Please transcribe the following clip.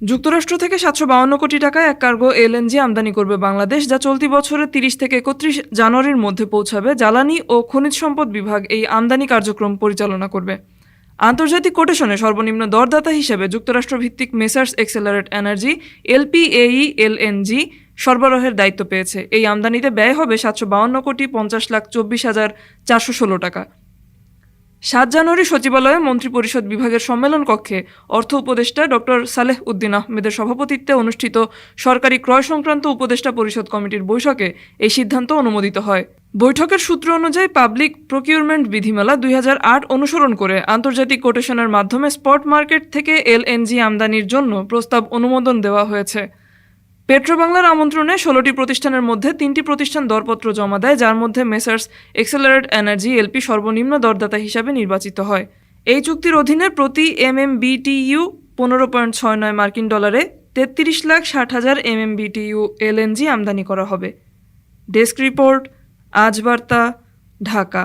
যুক্তরাষ্ট্র থেকে সাতশো বাউন্ন কোটি টাকায় এক কার্গো এলএনজি আমদানি করবে বাংলাদেশ, যা চলতি বছরের তিরিশ থেকে একত্রিশ জানুয়ারির মধ্যে পৌঁছাবে। জ্বালানি ও খনিজ সম্পদ বিভাগ এই আমদানি কার্যক্রম পরিচালনা করবে। আন্তর্জাতিক কোটেশনে সর্বনিম্ন দরদাতা হিসেবে যুক্তরাষ্ট্র ভিত্তিক মেসার্স এক্সেলারেট এনার্জি এলপিএই এলএনজি সরবরাহের দায়িত্ব পেয়েছে। এই আমদানিতে ব্যয় হবে সাতশো বাউন্ন কোটি পঞ্চাশ লাখ চব্বিশ হাজার চারশো ষোলো টাকা। সাত জানুয়ারি সচিবালয়ে মন্ত্রিপরিষদ বিভাগের সম্মেলন কক্ষে অর্থ উপদেষ্টা ডক্টর সালেহ উদ্দিন আহমেদের সভাপতিত্বে অনুষ্ঠিত সরকারি ক্রয় সংক্রান্ত উপদেষ্টা পরিষদ কমিটির বৈঠকে এই সিদ্ধান্ত অনুমোদিত হয়। বৈঠকের সূত্র অনুযায়ী পাবলিক প্রকিউরমেন্ট বিধিমালা দুই হাজার আট অনুসরণ করে আন্তর্জাতিক কোটেশনের মাধ্যমে স্পট মার্কেট থেকে এলএনজি আমদানির জন্য প্রস্তাব অনুমোদন দেওয়া হয়েছে। পেট্রোবাংলার আমন্ত্রণে ষোলোটি প্রতিষ্ঠানের মধ্যে তিনটি প্রতিষ্ঠান দরপত্র জমা দেয়, যার মধ্যে মেসার্স এক্সেলারেট এনার্জি, এলপি সর্বনিম্ন দরদাতা হিসাবে নির্বাচিত হয়। এই চুক্তির অধীনে প্রতি এম এম বিটিইউ পনেরো পয়েন্ট ছয় নয় মার্কিন ডলারে তেত্রিশ লাখ ষাট হাজার এম এম বিটিইউ এলএনজি আমদানি করা হবে। ডেস্ক রিপোর্ট, আজ বার্তা, ঢাকা।